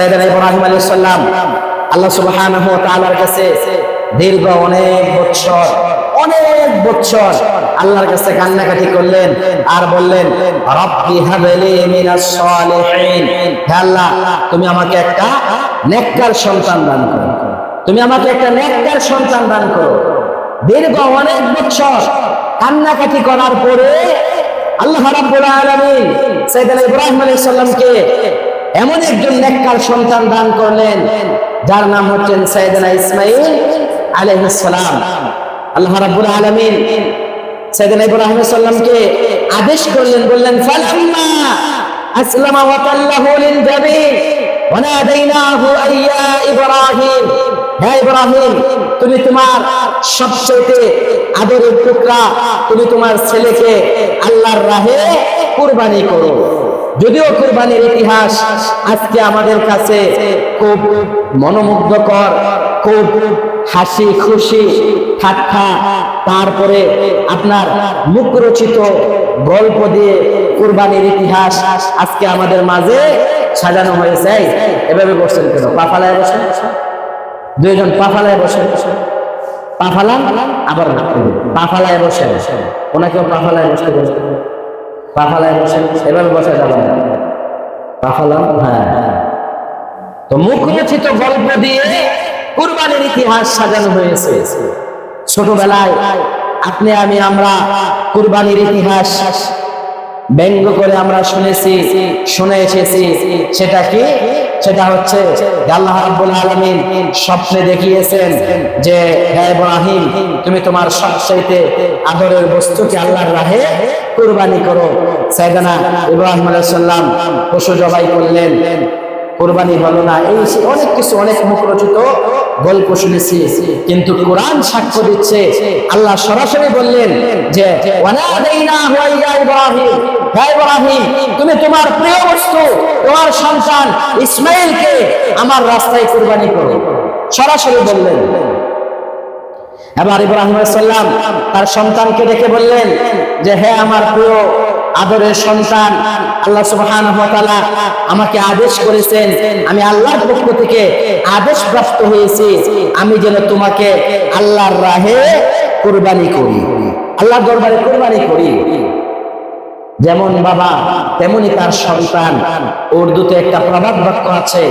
সাইদানা ইব্রাহিম আলাইহিস সালাম, আল্লাহ সুবহানাহু ওয়া তাআলার কাছে দীর্ঘ অনেক বছর অনেক বছর আল্লাহর কাছে কান্নাকাটি করলেন আর বললেন, রব্বি হাবলি মিনাস সালিহিন। হে আল্লাহ, তুমি আমাকে একটা নেককার সন্তান দান করো। তুমি আমাকে একটা নেককার সন্তান দান করো। দীর্ঘ অনেক বছর কান্নাকাটি করার পরে আল্লাহ রাব্বুল আলামিন সাইয়েদনা ইব্রাহিম আলাইহিস সালামকে এমন একজন নেককার সন্তান দান করলেন, যার নাম হচ্ছেন সৈয়দনা ইসমাইল আলহিসাম আল্লাহ রাব্বুল আলামিন সৈয়দনা ইব্রাহিম সাল্লামকে আদেশ করলেন, বললেন ফালাম্মা আসলামা ওয়া তাল্লাহু লিল জাবিন ওয়া আইয়া ইব্রাহিম। হে ইব্রাহিম, তুমি তোমার সবচেয়ে আদরের টুকরা, তুমি তোমার ছেলেকে আল্লাহর রাহে কুরবানি করো। যদিও কুরবানির ইতিহাস আজকে আমাদের কাছে খুব মনোমুগ্ধকর, খুব হাসি, খুশি, ঠাট্টা। তারপরে আপনার মুখরচিত গল্প দিয়ে কুরবানির ইতিহাস আজকে আমাদের মাঝে সাজানো হয়েছে। এভাবে বসছেন কেন? পাফালায় বসেন। দুইজন পাফালায় বসেন। পাফালান আবার পাফালায় বসেন। ওনাকেও পাফালায় বসতে বসতে। পাফালায় বসেন এভাবে বসা যাবে না পাফালাম? হ্যাঁ। তো মুখরচিত গল্প দিয়ে কুরবানির ইতিহাস সাজানো হয়েছে। ছোটবেলায় আপনি, আমি, আমরা কুরবানির ইতিহাস ব্যঙ্গ করে আমরা শুনেছি, শুনে এসেছি। সেটা কি? সেটা হচ্ছে আল্লাহ রাব্বুল আলামিন স্বপ্নে দেখিয়েছেন যে, হে ইব্রাহিম, তুমি তোমার সবচাইতে আদরের বস্তুকে আল্লাহর রাহে কুরবানি করো। সাইদানা ইব্রাহিম আলাইহিস সালাম পশু জবাই করলেন। কোরবানি হলো না, এই অনেক কিছু, অনেক মুখরচিত গল্প শুনেছি। কিন্তু কোরআন সাক্ষ্য দিচ্ছে, আল্লাহ সরাসরি বললেন যে ইব্রাহিম। ইব্রাহিম, তুমি তোমার প্রিয় বস্তু, তোমার সন্তান ইসমাইলকে আমার রাস্তায় কুরবানি করো। সরাসরি বললেন। এবার ইব্রাহিম সাল্লাম তার সন্তানকে ডেকে বললেন যে, হে আমার প্রিয় আদরের সন্তান, আল্লাহ তাআলা আমাকে আদেশ করেছেন, আমি আল্লাহর পক্ষ থেকে আদেশ প্রাপ্ত হয়েছি, আমি যেন তোমাকে আল্লাহর রাহে কুরবানি করি। আল্লাহর দরবারে কুরবানি করি। যেমন বাবা, তেমনি তার সন্তান। উর্দুতে একটা প্রবাদ বাক্য আছে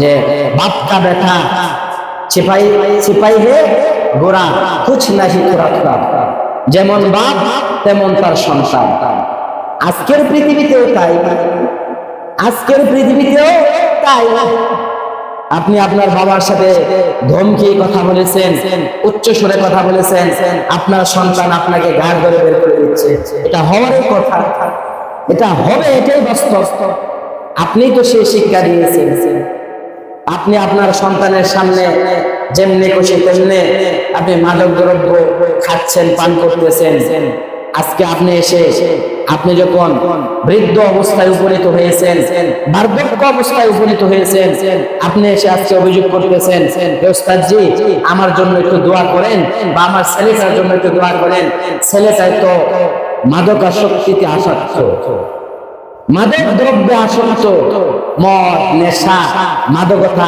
যে, বাপ কা বেটা সিপাহী হে গোরা, কুছ নাহি তোরা যেমন বাপ, তেমন তার সন্তান। আজকের পৃথিবীতেও তাই। আজকের পৃথিবীতেও তাই। আপনি আপনার বাবার সাথে ধমকি কথা বলেছেন, উচ্চ সুরে কথা বলেছেন, আপনার সন্তান আপনাকে গাড় ধরে বের করে দিচ্ছে। এটা হওয়ারই কথা। এটা হবে এটাই বাস্তব। আপনি তো সেই শিক্ষা দিয়েছেন। আপনি আপনার সন্তানের সামনে যেমনি খুশি তেমনি আপনি মাদক দ্রব্য খাচ্ছেন, পান করতেছেন। আজকে আপনি এসে আপনি যখন বৃদ্ধ অবস্থায় উপনীত হয়েছেন, বার্ধক্য অবস্থায় উপনীত হয়েছেন, আপনি এসে আজকে অভিযোগ করতেছেন "হে ওস্তাদজি, আমার জন্য একটু দোয়া করেন বা আমার ছেলেটার জন্য একটু দোয়া করেন। ছেলেটাই তো মাদকাসক্তিতে আসক্ত। মাদক দ্রব্যে আসক্ত, মদ, নেশা, মাদকতা,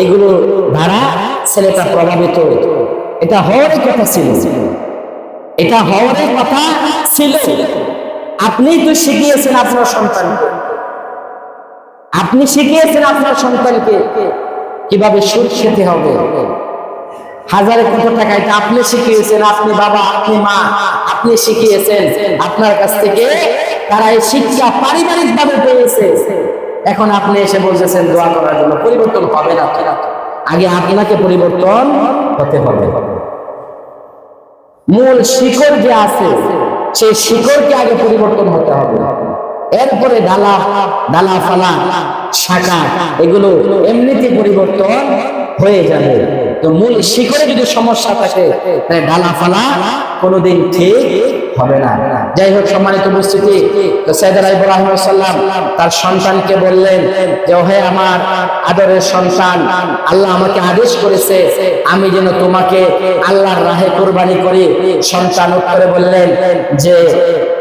এগুলো দ্বারা ছেলেটা প্রভাবিত। এটা হওয়ারই কথা ছিল। এটা হওয়ারই কথা ছিল। আপনি তো শিখিয়েছেন আপনার সন্তানকে। আপনি শিখিয়েছেন আপনার সন্তানকে কীভাবে সুদ খেতে হবে। হাজারে কত টাকা এটা আপনি শিখিয়েছেন, আপনি বাবা, আপনি মা, আপনি শিখিয়েছেন। আপনার কাছ থেকে তারা এই শিক্ষা পারিবারিক ভাবে পেয়েছে। এখন আপনি এসে বলতেছেন, দোয়া করার জন্য পরিবর্তন হবে না। আগে আপনাকে পরিবর্তন হতে হবে। মূল শিকড় যে আছে সেই শিকড়কে আগে পরিবর্তন হতে হবে। এরপরে ডালা ডালা ফালা, শাখা, এগুলো এমনিতে পরিবর্তন হয়ে যাবে। তো মূল শিকড়ে যদি সমস্যা থাকে, তাহলে ডালা ফালা কোনোদিন ঠিক হবে না। যাই হোক, সম্মানিত উপস্থিতি, তো সৈয়দনা ইব্রাহিম সাল্লাম তার সন্তানকে বললেন যে হে আমার আদরের সন্তান, আল্লাহ আমাকে আদেশ করেছে, আমি যেন তোমাকে আল্লাহর রাহে কোরবানি করি। সন্তান উত্তরে বললেন যে,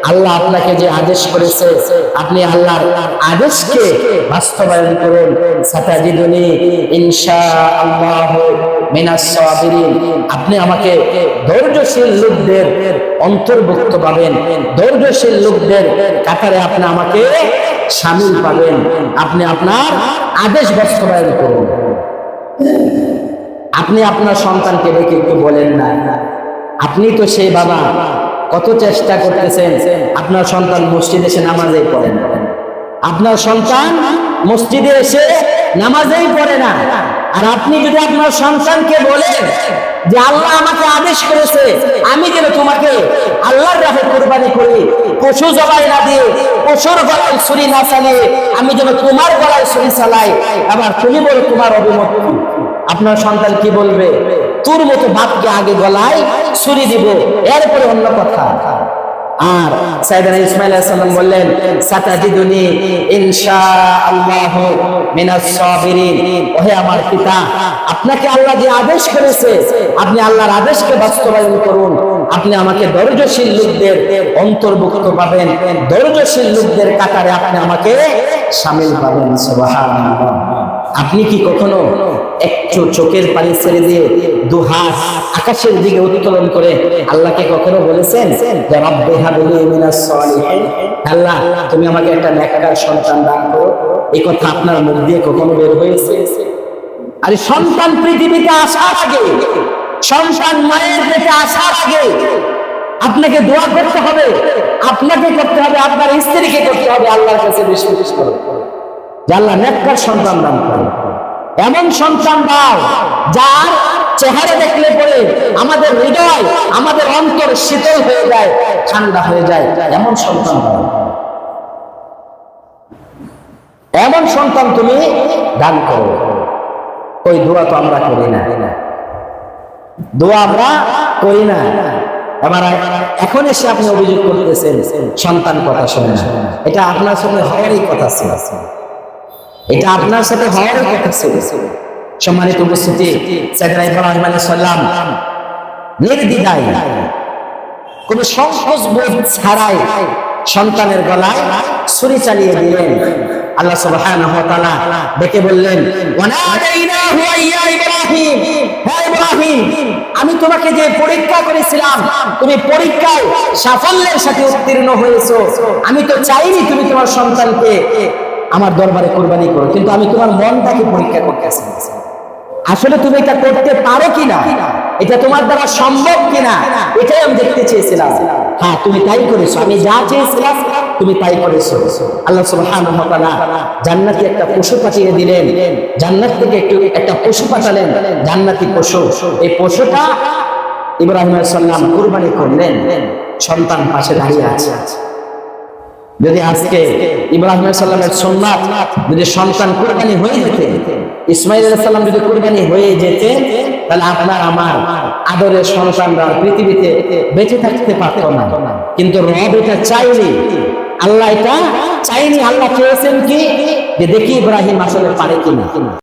আল্লাহ আপনাকে যে আদেশ করেছে, আপনি আল্লাহর আদেশকে বাস্তবায়ন করুন। সাতাজিদুনি ইনশাআল্লাহ মিনাস সাবিরিন। আপনি আমাকে ধৈর্যশীল লোকদের অন্তর্ভুক্ত পাবেন। ধৈর্যশীল লোকদের কাতারে আপনি আমাকে শামিল পাবেন। আপনি আপনার আদেশ বাস্তবায়ন করুন। আপনি আপনার সন্তানকে ডেকে একটু বলেন না। আপনি তো সেই বাবা, কত চেষ্টা করতেছেন, আপনার সন্তান মসজিদে এসে নামাজেই পড়েন আপনার সন্তান মসজিদে এসে নামাজেই পড়ে না। আর আপনি যদি আপনার সন্তানকে বলেন যে আল্লাহ আমাকে আদেশ করেছে, আমি যেন তোমাকে আল্লাহর রাহে কোরবানি করি, পশু জবাই না দিয়ে, পশুর গলায় ছুরি না চালিয়ে আমি যেন তোমার গলায় ছুরি চালাই, আবার তুমি বলো তোমার অভিমত? আপনার সন্তান কি বলবে তোর মতো বাপকে আগে গলায় ছুরি দিব, এরপরে অন্য কথা আর সাইদানা ইসমাইল সাল্লাম বললেন, সাতাজিদুনি ইনশাআল্লাহ মিনাস সাবিরিন। ওহে আমার পিতা, আপনাকে আল্লাহ যে আদেশ করেছে, আপনি আল্লাহর আদেশকে বাস্তবায়ন করুন। আপনি আমাকে ধৈর্যশীল লোকদের অন্তর্ভুক্ত পাবেন। ধৈর্যশীল লোকদের কাতারে আপনি আমাকে সামিল পাবেন, সুবহানাল্লাহ। আপনি কি কখনো একটু চোখের পানি ছেড়ে দিয়ে দু হাত আকাশের দিকে উত্তোলন করে আল্লাহকে কখনো বলেছেন আল্লাহ, তুমি আমাকে একটা নেককার সন্তান দান করো। এই কথা আপনার মুখ দিয়ে কখনো বের হয়েছে? আরে সন্তান পৃথিবীতে আসার আগে, সন্তান মায়ের পেটে আসার আগে আপনাকে দোয়া করতে হবে, আপনাকে করতে হবে, আপনার স্ত্রীকে করতে হবে, আল্লাহর কাছে বেশি বেশি করে। যে আল্লাহ নেককার সন্তান দান করে এমন সন্তান দাও যার চেহারা দেখলে পরে আমাদের হৃদয়, আমাদের অন্তর শীতল হয়ে যায়, ঠান্ডা হয়ে যায়। এমন সন্তান এমন সন্তান তুমি দান করো। ওই দোয়া তো আমরা করি না। দোয়া আমরা করি না। এবার এখন এসে আপনি অভিযোগ করতেছেন, সন্তান কথা শোনে এটা আপনার সঙ্গে হওয়ারই কথা ছিল। এটা আপনার সাথে হওয়ারই কথা ছিল। সম্মানিত উপস্থিতি সাইদনা ইব্রাহিম আলাইহিস সালাম নির্দ্বিধায় কোনো সংকোচ বোধ ছাড়াই সন্তানের গলায় ছুরি চালিয়ে দিলেন। আল্লাহ সুবহানাহু ওয়া তাআলা ডেকে বললেন, ওয়ানাদাইনাহু ইয়া ইব্রাহিম আমি তোমাকে যে পরীক্ষা করেছিলাম, তুমি পরীক্ষায় সাফল্যের সাথে উত্তীর্ণ হয়েছো। আমি তো চাইনি তুমি তোমার সন্তানকে আমার দরবারে কোরবানি করো, কিন্তু আমি তোমার মনটাকে পরীক্ষা করতে করতেছি আসলে তুমি এটা করতে পারো কিনা? এটা তোমার দ্বারা সম্ভব কিনা? এটাই আমি দেখতে চেয়েছিলাম। হ্যাঁ তুমি তাই করেছ। আমি যা চেয়েছিলাম, তুমি তাই করেছ। আল্লাহ সুবহানাহু জান্নাতি একটা পশু পাঠিয়ে দিলেন। জান্নাত থেকে একটু একটা পশু পাঠালেন। জান্নাতি পশু। এই পশুটা ইব্রাহিম সালাম কুরবানি করলেন। সন্তান পাশে দাঁড়িয়ে আছে। যদি আজকে ইব্রাহিম সাল্লামের সোমনাথ যদি সন্তান কুরবানি হয়ে যেতে ইসমাইল সাল্লাম যদি কুরবানি হয়ে যেতে, তাহলে আপনার আমার আদরের সন্তানরা পৃথিবীতে বেঁচে থাকতে পারত না। কিন্তু রব এটা চাইনি আল্লাহ এটা চাইনি আল্লাহ চেয়েছেন কি? যে দেখি ইব্রাহিম আসলে পারে কিনা।